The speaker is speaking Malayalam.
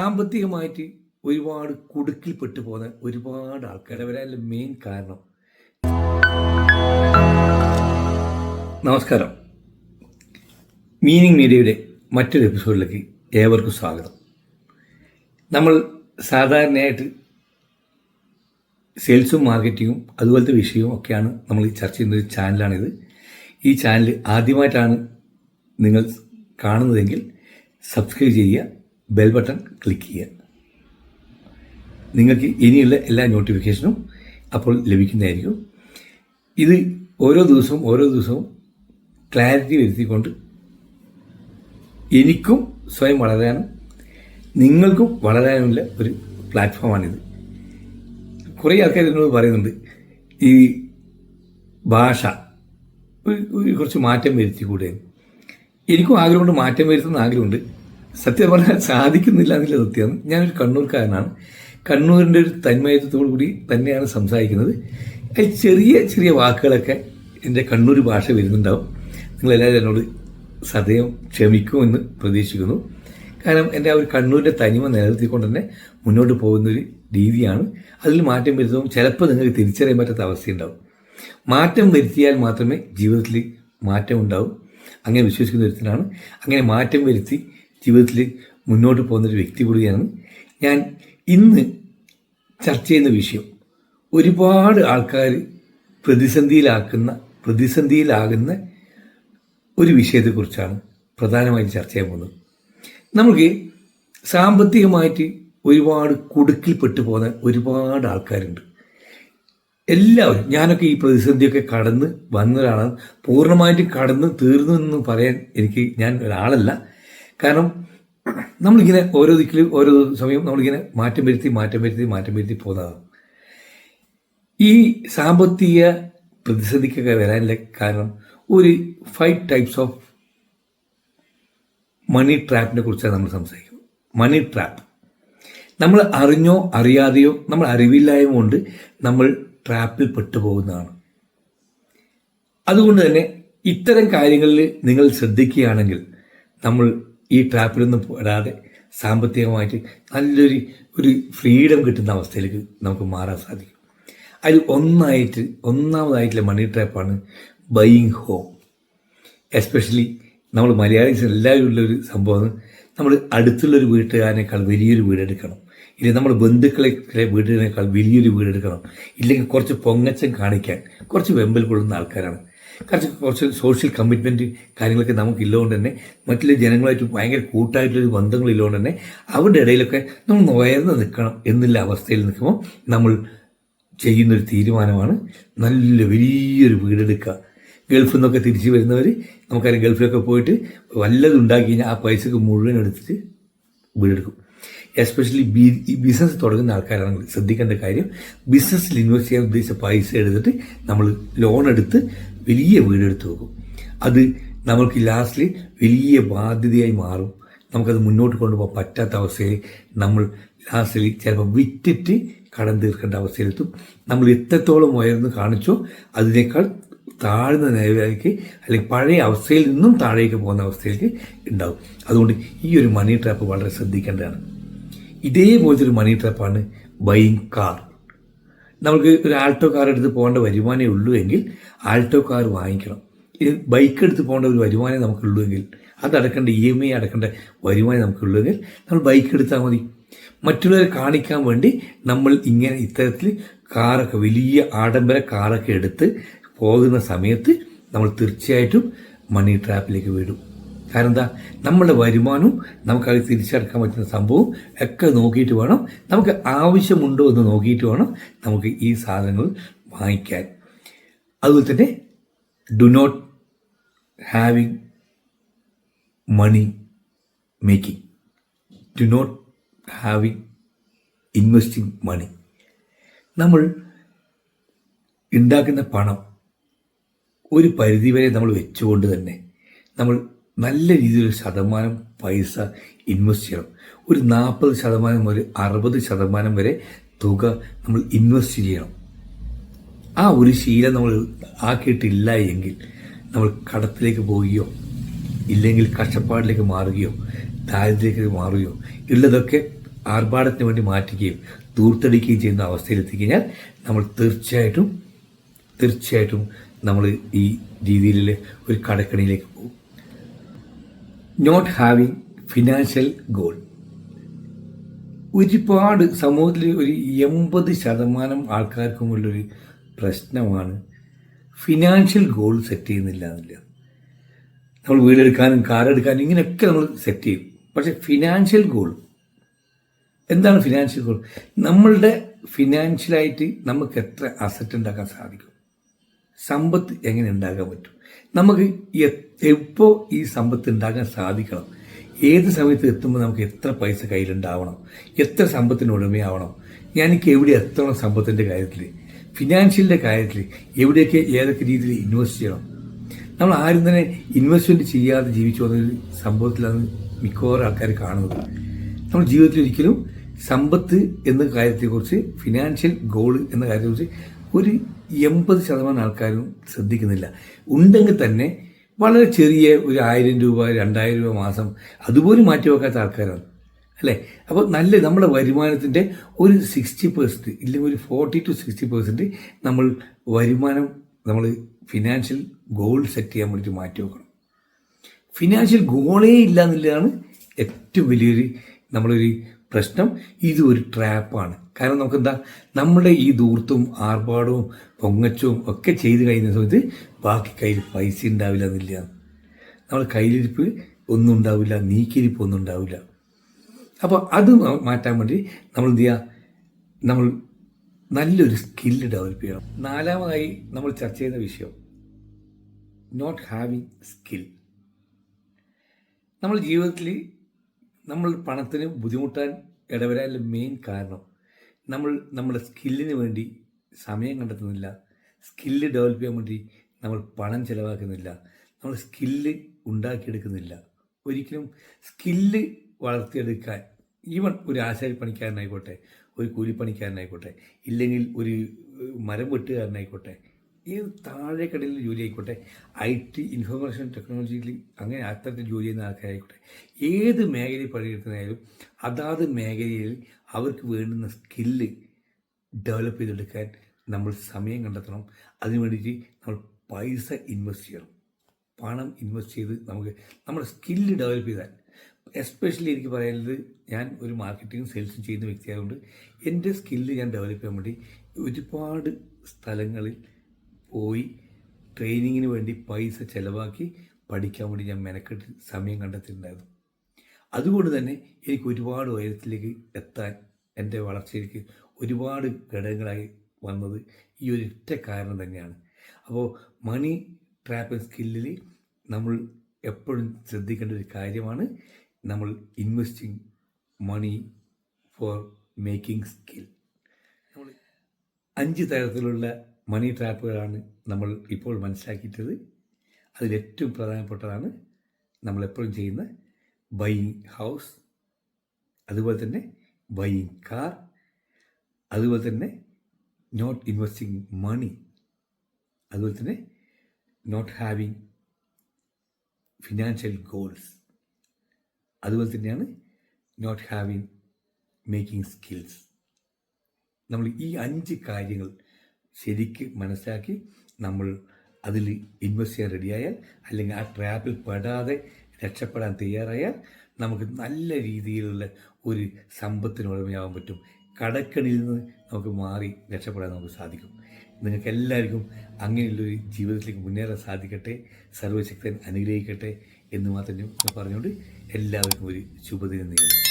സാമ്പത്തികമായിട്ട് ഒരുപാട് കുടുക്കിൽപ്പെട്ടു പോകുന്ന ഒരുപാട് ആൾക്കാർ വരാനുള്ള മെയിൻ കാരണം. നമസ്കാരം. മീനിങ് മീഡിയയുടെ മറ്റൊരു എപ്പിസോഡിലേക്ക് ഏവർക്കും സ്വാഗതം. നമ്മൾ സാധാരണയായിട്ട് സെയിൽസും മാർക്കറ്റിങ്ങും അതുപോലത്തെ വിഷയവും ഒക്കെയാണ് നമ്മൾ ചർച്ച ചെയ്യുന്ന ഒരു ചാനലാണിത് ഈ ചാനൽ ആദ്യമായിട്ടാണ് നിങ്ങൾ കാണുന്നതെങ്കിൽ സബ്സ്ക്രൈബ് ചെയ്യുക ബെൽ ബട്ടൺ ക്ലിക്ക് ചെയ്യുക. നിങ്ങൾക്ക് ഇനിയുള്ള എല്ലാ നോട്ടിഫിക്കേഷനും അപ്പോൾ ലഭിക്കുന്നതായിരിക്കും. ഇത് ഓരോ ദിവസവും ഓരോ ദിവസവും ക്ലാരിറ്റി വരുത്തിക്കൊണ്ട് എനിക്കും സ്വയം വളരാനും നിങ്ങൾക്കും വളരാനുമുള്ള ഒരു പ്ലാറ്റ്ഫോമാണിത് കുറേ ആൾക്കാർ എന്നോട് പറയുന്നുണ്ട് ഈ ഭാഷ കുറച്ച് മാറ്റം വരുത്തിക്കൂടെ എനിക്കും ആഗ്രഹമുണ്ട് മാറ്റം വരുത്തുന്ന ആഗ്രഹമുണ്ട്. സത്യം പറഞ്ഞാൽ സാധിക്കുന്നില്ല എന്നുള്ള സത്യമാണ് ഞാനൊരു കണ്ണൂർക്കാരനാണ്. കണ്ണൂരിന്റെ ഒരു തന്മയത്വത്തോടു കൂടി തന്നെയാണ് സംസാരിക്കുന്നത്. ചെറിയ ചെറിയ വാക്കുകളൊക്കെ എന്റെ കണ്ണൂർ ഭാഷ വരുന്നുണ്ടാവും. നിങ്ങളെല്ലാവരും എന്നോട് സദയം ക്ഷമിക്കുമെന്ന് പ്രതീക്ഷിക്കുന്നു. കാരണം എന്റെ ആ ഒരു കണ്ണൂരിന്റെ തനിമ നിലനിർത്തിക്കൊണ്ട് തന്നെ മുന്നോട്ട് പോകുന്നൊരു രീതിയാണ്. അതിൽ മാറ്റം വരുത്തുമ്പോൾ ചിലപ്പോൾ നിങ്ങൾക്ക് തിരിച്ചറിയാൻ പറ്റാത്ത അവസ്ഥയുണ്ടാവും. മാറ്റം വരുത്തിയാൽ മാത്രമേ ജീവിതത്തിൽ മാറ്റം ഉണ്ടാവും. അങ്ങനെ വിശ്വസിക്കുന്ന ഒരുത്തനാണ്. അങ്ങനെ മാറ്റം വരുത്തി ജീവിതത്തിൽ മുന്നോട്ട് പോകുന്നൊരു വ്യക്തി കൂടിയാണ് ഞാൻ. ഇന്ന് ചർച്ച ചെയ്യുന്ന വിഷയം ഒരുപാട് ആൾക്കാർ പ്രതിസന്ധിയിലാക്കുന്ന പ്രതിസന്ധിയിലാകുന്ന ഒരു വിഷയത്തെക്കുറിച്ചാണ് പ്രധാനമായിട്ട് ചർച്ച ചെയ്യാൻ പോകുന്നത്. നമുക്ക് സാമ്പത്തികമായിട്ട് ഒരുപാട് കുടുക്കിൽപ്പെട്ടു പോകുന്ന ഒരുപാട് ആൾക്കാരുണ്ട്. എല്ലാവരും ഞാനൊക്കെ ഈ പ്രതിസന്ധിയൊക്കെ കടന്ന് വന്നൊരാളാണ്. പൂർണമായിട്ടും കടന്ന് തീർന്നു എന്ന് പറയാൻ എനിക്ക് ഞാൻ ഒരാളല്ല. കാരണം നമ്മളിങ്ങനെ ഓരോ ദിക്കിലും ഓരോ സമയം നമ്മളിങ്ങനെ മാറ്റം വരുത്തി മാറ്റം വരുത്തി മാറ്റം വരുത്തി പോകുന്നതാണ്. ഈ സാമ്പത്തിക പ്രതിസന്ധിക്കൊക്കെ വരാനുള്ള കാരണം ഒരു ഫൈവ് ടൈപ്സ് ഓഫ് മണി ട്രാപ്പിനെ കുറിച്ചാണ് നമ്മൾ സംസാരിക്കുന്നത്. മണി ട്രാപ്പ് നമ്മൾ അറിഞ്ഞോ അറിയാതെയോ നമ്മൾ അറിവില്ലായ്മ കൊണ്ട് നമ്മൾ ട്രാപ്പിൽ പെട്ടുപോകുന്നതാണ്. അതുകൊണ്ട് തന്നെ ഇത്തരം കാര്യങ്ങളിൽ നിങ്ങൾ ശ്രദ്ധിക്കുകയാണെങ്കിൽ നമ്മൾ ഈ ട്രാപ്പിലൊന്നും പെടാതെ സാമ്പത്തികമായിട്ട് നല്ലൊരു ഒരു ഫ്രീഡം കിട്ടുന്ന അവസ്ഥയിലേക്ക് നമുക്ക് മാറാൻ സാധിക്കും. അതിൽ ഒന്നായിട്ട് ഒന്നാമതായിട്ടുള്ള മണി ട്രാപ്പാണ് ബൈയിങ് ഹോം എസ്പെഷ്യലി നമ്മൾ മലയാളീസ് എല്ലാവരും ഉള്ളൊരു സംഭവമാണ് നമ്മൾ അടുത്തുള്ളൊരു വീട്ടുകാരനേക്കാൾ വലിയൊരു വീടെടുക്കണം. ഇല്ലെങ്കിൽ നമ്മൾ ബന്ധുക്കളെ വീടിനേക്കാൾ വലിയൊരു വീടെടുക്കണം. ഇല്ലെങ്കിൽ കുറച്ച് പൊങ്ങച്ചം കാണിക്കാൻ കുറച്ച് വെമ്പൽ കൊള്ളുന്ന ആൾക്കാരാണ്. കുറച്ച് കുറച്ച് സോഷ്യൽ കമ്മിറ്റ്മെന്റ് കാര്യങ്ങളൊക്കെ നമുക്കില്ലോണ്ട് തന്നെ. മറ്റുള്ള ജനങ്ങളുമായിട്ട് ഭയങ്കര കൂട്ടായിട്ടുള്ളൊരു ബന്ധങ്ങളില്ലതുകൊണ്ട് തന്നെ അവരുടെ ഇടയിലൊക്കെ നമ്മൾ ഉയർന്ന് നിൽക്കണം എന്നുള്ള അവസ്ഥയിൽ നിൽക്കുമ്പോൾ നമ്മൾ ചെയ്യുന്നൊരു തീരുമാനമാണ് നല്ല വലിയൊരു വീടെടുക്കുക. ഗൾഫിൽ നിന്നൊക്കെ തിരിച്ച് വരുന്നവർ നമുക്കറിയാം ഗൾഫിലൊക്കെ പോയിട്ട് വല്ലതും ഉണ്ടാക്കി കഴിഞ്ഞാൽ ആ പൈസക്ക് മുഴുവൻ എടുത്തിട്ട് വീടെടുക്കും. എസ്പെഷ്യലി ഈ ബിസിനസ് തുടങ്ങുന്ന ആൾക്കാരാണെങ്കിൽ ശ്രദ്ധിക്കേണ്ട കാര്യം. ബിസിനസ്സിൽ ഇൻവെസ്റ്റ് ചെയ്യാൻ ഉദ്ദേശിച്ച പൈസ എടുത്തിട്ട് നമ്മൾ ലോൺ എടുത്ത് വലിയ വീടെടുത്ത് വെക്കും. അത് നമുക്ക് ലാസ്റ്റിൽ വലിയ ബാധ്യതയായി മാറും. നമുക്കത് മുന്നോട്ട് കൊണ്ടുപോകാൻ പറ്റാത്ത അവസ്ഥയിൽ നമ്മൾ ലാസ്റ്റിൽ ചിലപ്പോൾ വിറ്റിട്ട് കടം തീർക്കേണ്ട അവസ്ഥയിലെത്തും. നമ്മൾ എത്രത്തോളം ഉയർന്ന് കാണിച്ചോ അതിനേക്കാൾ താഴ്ന്ന നിലയിലേക്ക് അല്ലെങ്കിൽ പഴയ അവസ്ഥയിൽ നിന്നും താഴേക്ക് പോകുന്ന അവസ്ഥയിലേക്ക് ഉണ്ടാവും. അതുകൊണ്ട് ഈ ഒരു മണി ട്രാപ്പ് വളരെ ശ്രദ്ധിക്കേണ്ടതാണ്. ഇതേപോലത്തെ ഒരു മണി ട്രാപ്പാണ് ബൈയിങ് കാർ നമുക്ക് ഒരു ആൾട്ടോ കാർ എടുത്ത് പോകേണ്ട വരുമാനമേ ഉള്ളൂ എങ്കിൽ ആൾട്ടോ കാർ വാങ്ങിക്കണം. ഇത് ബൈക്ക് എടുത്ത് പോകേണ്ട ഒരു വരുമാനം നമുക്കുള്ളൂ എങ്കിൽ അത് അടക്കേണ്ട ഇ എം ഐ അടക്കേണ്ട വരുമാനം നമുക്കുള്ളൂ എങ്കിൽ നമ്മൾ ബൈക്ക് എടുത്താൽ മതി. മറ്റുള്ളവരെ കാണിക്കാൻ വേണ്ടി നമ്മൾ ഇങ്ങനെ ഇത്തരത്തിൽ കാറൊക്കെ വലിയ ആഡംബര കാറൊക്കെ എടുത്ത് പോകുന്ന സമയത്ത് നമ്മൾ തീർച്ചയായിട്ടും മണി ട്രാപ്പിലേക്ക് വീടും കാരണം എന്താ നമ്മളുടെ വരുമാനവും നമുക്കത് തിരിച്ചടക്കാൻ പറ്റുന്ന സംഭവം ഒക്കെ നോക്കിയിട്ട് വേണം. നമുക്ക് ആവശ്യമുണ്ടോ എന്ന് നോക്കിയിട്ട് വേണം നമുക്ക് ഈ സാധനങ്ങൾ വാങ്ങിക്കാൻ. അതുപോലെ തന്നെ do not having money making do not having investing money നമ്മൾ ഉണ്ടാക്കുന്ന പണം ഒരു പരിധിവരെ നമ്മൾ വെച്ചുകൊണ്ട് തന്നെ നമ്മൾ നല്ല രീതിയിൽ ശതമാനം പൈസ ഇൻവെസ്റ്റ് ചെയ്യണം. ഒരു നാൽപ്പത് ശതമാനം മുതൽ അറുപത് ശതമാനം വരെ തുക നമ്മൾ ഇൻവെസ്റ്റ് ചെയ്യണം. ആ ഒരു ശീലം നമ്മൾ ആക്കിയിട്ടില്ല എങ്കിൽ നമ്മൾ കടത്തിലേക്ക് പോവുകയോ ഇല്ലെങ്കിൽ കഷ്ടപ്പാടിലേക്ക് മാറുകയോ ദാരിദ്ര്യത്തിലേക്ക് മാറുകയോ ഉള്ളതൊക്കെ ആർഭാടത്തിന് വേണ്ടി മാറ്റുകയും ദൂർത്തടിക്കുകയും ചെയ്യുന്ന അവസ്ഥയിലെത്തിക്കഴിഞ്ഞാൽ നമ്മൾ തീർച്ചയായിട്ടും തീർച്ചയായിട്ടും നമ്മൾ ഈ രീതിയിൽ ഒരു കടക്കണിയിലേക്ക് പോകും. നോട്ട് ഹാവിങ് ഫിനാൻഷ്യൽ ഗോൾ ഒരുപാട് സമൂഹത്തിൽ ഒരു എൺപത് ശതമാനം ആൾക്കാർക്കുമുള്ളൊരു പ്രശ്നമാണ് ഫിനാൻഷ്യൽ ഗോൾ സെറ്റ് ചെയ്യുന്നില്ല എന്നില്ല. നമ്മൾ വീടെടുക്കാനും കാറെടുക്കാനും ഇങ്ങനെയൊക്കെ നമ്മൾ സെറ്റ് ചെയ്യും. പക്ഷേ ഫിനാൻഷ്യൽ ഗോൾ എന്താണ് ഫിനാൻഷ്യൽ ഗോൾ നമ്മളുടെ ഫിനാൻഷ്യലായിട്ട് നമുക്ക് എത്ര അസറ്റ് ഉണ്ടാക്കാൻ സാധിക്കും? സമ്പത്ത് എങ്ങനെ ഉണ്ടാക്കാൻ പറ്റും? നമുക്ക് എപ്പോൾ ഈ സമ്പത്ത് ഉണ്ടാക്കാൻ സാധിക്കണം? ഏത് സമയത്ത് എത്തുമ്പോൾ നമുക്ക് എത്ര പൈസ കയ്യിലുണ്ടാവണം? എത്ര സമ്പത്തിന് ഉടമയാവണം? ഞാനിക്ക് എവിടെ എത്തണം സമ്പത്തിന്റെ കാര്യത്തിൽ ഫിനാൻഷ്യലിന്റെ കാര്യത്തിൽ എവിടെയൊക്കെ ഏതൊക്കെ രീതിയിൽ ഇൻവെസ്റ്റ് ചെയ്യണം? നമ്മൾ ആരും തന്നെ ഇൻവെസ്റ്റ്മെന്റ് ചെയ്യാതെ ജീവിച്ചു വന്നൊരു സംഭവത്തിലാണ് മിക്കവാറും ആൾക്കാർ കാണുന്നത്. നമ്മൾ ജീവിതത്തിൽ ഒരിക്കലും സമ്പത്ത് എന്ന കാര്യത്തെക്കുറിച്ച് ഫിനാൻഷ്യൽ ഗോൾ എന്ന കാര്യത്തെക്കുറിച്ച് ഒരു എൺപത് ശതമാനം ആൾക്കാരും ശ്രദ്ധിക്കുന്നില്ല. ഉണ്ടെങ്കിൽ തന്നെ വളരെ ചെറിയ ഒരു ആയിരം രൂപ രണ്ടായിരം രൂപ മാസം അതുപോലും മാറ്റി വെക്കാത്ത ആൾക്കാരാണ്. അല്ലേ? അപ്പോൾ നല്ല നമ്മുടെ വരുമാനത്തിന്റെ ഒരു സിക്സ്റ്റി പെർസെന്റ് ഇല്ലെങ്കിൽ ഒരു ഫോർട്ടി ടു സിക്സ്റ്റി പെർസെന്റ് നമ്മൾ വരുമാനം നമ്മൾ ഫിനാൻഷ്യൽ ഗോൾ സെറ്റ് ചെയ്യാൻ വേണ്ടിയിട്ട് മാറ്റി വെക്കണം. ഫിനാൻഷ്യൽ ഗോളേ ഇല്ല എന്നുള്ളതാണ് ഏറ്റവും വലിയൊരു നമ്മളൊരു പ്രശ്നം ഇത് ട്രാപ്പാണ്. കാരണം നമുക്കെന്താ? നമ്മുടെ ഈ ദൂർത്തും ആർഭാടവും പൊങ്ങച്ചവും ഒക്കെ ചെയ്ത് കഴിയുന്ന സമയത്ത് ബാക്കി കയ്യിൽ പൈസ ഉണ്ടാവില്ല എന്നില്ല. നമ്മൾ കയ്യിലിരിപ്പ് ഒന്നും ഉണ്ടാവില്ല നീക്കിരിപ്പ് ഒന്നും ഉണ്ടാവില്ല. അപ്പോൾ അത് മാറ്റാൻ വേണ്ടി നമ്മൾ എന്ത് ചെയ്യുക നമ്മൾ നല്ലൊരു സ്കില്ല് ഡെവലപ്പ് ചെയ്യണം. നാലാമതായി നമ്മൾ ചർച്ച ചെയ്യുന്ന വിഷയം നോട്ട് ഹാവിങ് സ്കിൽ നമ്മൾ ജീവിതത്തിൽ നമ്മൾ പണത്തിന് ബുദ്ധിമുട്ടാൻ ഇടവരാനുള്ള മെയിൻ കാരണം നമ്മൾ നമ്മുടെ സ്കില്ലിന് വേണ്ടി സമയം കണ്ടെത്തുന്നില്ല. സ്കില്ല് ഡെവലപ്പ് ചെയ്യാൻ വേണ്ടി നമ്മൾ പണം ചിലവാക്കുന്നില്ല. നമ്മൾ സ്കില്ല് ഉണ്ടാക്കിയെടുക്കുന്നില്ല. ഒരിക്കലും സ്കില്ല് വളർത്തിയെടുക്കാൻ ഈവൻ ഒരു ആശാരി പണിക്കാരനായിക്കോട്ടെ ഒരു കൂലിപ്പണിക്കാരനായിക്കോട്ടെ ഇല്ലെങ്കിൽ ഒരു മരം വെട്ടുകാരനായിക്കോട്ടെ ഏത് താഴെക്കടയിൽ ജോലി ആയിക്കോട്ടെ ഐ ടി ഇൻഫർമേഷൻ ടെക്നോളജിയിൽ അങ്ങനെ അത്തരത്തിൽ ജോലി ചെയ്യുന്ന ആൾക്കാരായിക്കോട്ടെ ഏത് മേഖലയിൽ പണിയെടുക്കുന്നതായാലും അതാത് മേഖലയിൽ അവർക്ക് വേണ്ടുന്ന സ്കില്ല് ഡെവലപ്പ് ചെയ്തെടുക്കാൻ നമ്മൾ സമയം കണ്ടെത്തണം. അതിനു വേണ്ടിയിട്ട് നമ്മൾ പൈസ ഇൻവെസ്റ്റ് ചെയ്യണം. പണം ഇൻവെസ്റ്റ് ചെയ്ത് നമുക്ക് നമ്മുടെ സ്കില്ല് ഡെവലപ്പ് ചെയ്താൽ എസ്പെഷ്യലി എനിക്ക് പറയുന്നത് ഞാൻ ഒരു മാർക്കറ്റിംഗ് സെയിൽസും ചെയ്യുന്ന വ്യക്തിയായതുകൊണ്ട് എന്റെ സ്കില്ല് ഞാൻ ഡെവലപ്പ് ചെയ്യാൻ വേണ്ടി ഒരുപാട് സ്ഥലങ്ങളിൽ പോയി ട്രെയിനിങ്ങിന് വേണ്ടി പൈസ ചിലവാക്കി പഠിക്കാൻ വേണ്ടി ഞാൻ മെനക്കെട്ട് സമയം കണ്ടെത്തിയിട്ടുണ്ടായിരുന്നു. അതുകൊണ്ട് തന്നെ എനിക്ക് ഒരുപാട് ഉയരത്തിലേക്ക് എത്താൻ എന്റെ വളർച്ചയിലേക്ക് ഒരുപാട് ഘടകങ്ങളായി വന്നത് ഈ ഒരു ഒറ്റ കാരണം തന്നെയാണ്. അപ്പോൾ മണി ട്രാപ്പ് സ്കില്ലിൽ നമ്മൾ എപ്പോഴും ശ്രദ്ധിക്കേണ്ട ഒരു കാര്യമാണ് നമ്മൾ investing money for making skill നമ്മൾ അഞ്ച് തരത്തിലുള്ള മണി ട്രാപ്പുകളാണ് നമ്മൾ ഇപ്പോൾ മനസ്സിലാക്കിയിട്ടത്. അതിലേറ്റവും പ്രധാനപ്പെട്ടതാണ് നമ്മളെപ്പോഴും ചെയ്യുന്ന ബൈയിങ് ഹൗസ് അതുപോലെ തന്നെ ബൈയിങ് കാർ അതുപോലെ തന്നെ നോട്ട് ഇൻവെസ്റ്റിംഗ് മണി അതുപോലെ തന്നെ നോട്ട് ഹാവിങ് ഫിനാൻഷ്യൽ ഗോൾസ് അതുപോലെ തന്നെയാണ് നോട്ട് ഹാവിങ് മേക്കിംഗ് സ്കിൽസ് നമ്മൾ ഈ അഞ്ച് കാര്യങ്ങൾ ശരിക്ക് മനസ്സിലാക്കി നമ്മൾ അതിൽ ഇൻവെസ്റ്റ് ചെയ്യാൻ റെഡിയായാൽ അല്ലെങ്കിൽ ആ ട്രാപ്പിൽ പെടാതെ രക്ഷപ്പെടാൻ തയ്യാറായാൽ നമുക്ക് നല്ല രീതിയിലുള്ള ഒരു സമ്പത്തിന് ഉടമയാവാൻ പറ്റും. കടക്കണിയിൽ നിന്ന് നമുക്ക് മാറി രക്ഷപ്പെടാൻ നമുക്ക് സാധിക്കും. നിങ്ങൾക്ക് എല്ലാവർക്കും അങ്ങനെയുള്ളൊരു ജീവിതത്തിലേക്ക് മുന്നേറാൻ സാധിക്കട്ടെ സർവശക്തൻ അനുഗ്രഹിക്കട്ടെ എന്ന് മാത്രം പറഞ്ഞുകൊണ്ട് എല്ലാവർക്കും ഒരു ശുഭദിനം നേരുന്നു.